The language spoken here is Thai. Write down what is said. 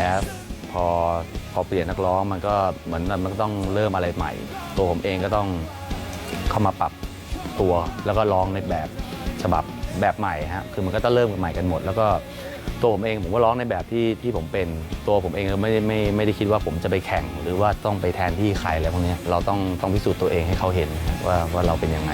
แล้พอพอเปลี่ยนนักร้องมันก็เหมือนมันก็ต้องเริ่มอะไรใหม่ ตัวผมเองก็ต้องเข้ามาปรับตัวแล้วก็ร้องในแบบฉบับแบบใหม่ฮะคือมันก็ต้องเริ่มใหม่กันหมด แล้วก็ตัวผมเองผมก็ร้องในแบบที่ที่ผมเป็นตัวผมเองไม่ไม่ไม่ได้คิดว่าผมจะไปแข่ง หรือว่าต้องไปแทนที่ใครอะไรพวกนี้เราต้องต้องพิสูจน์ตัวเองให้เขาเห็นว่าว่าเราเป็นยังไง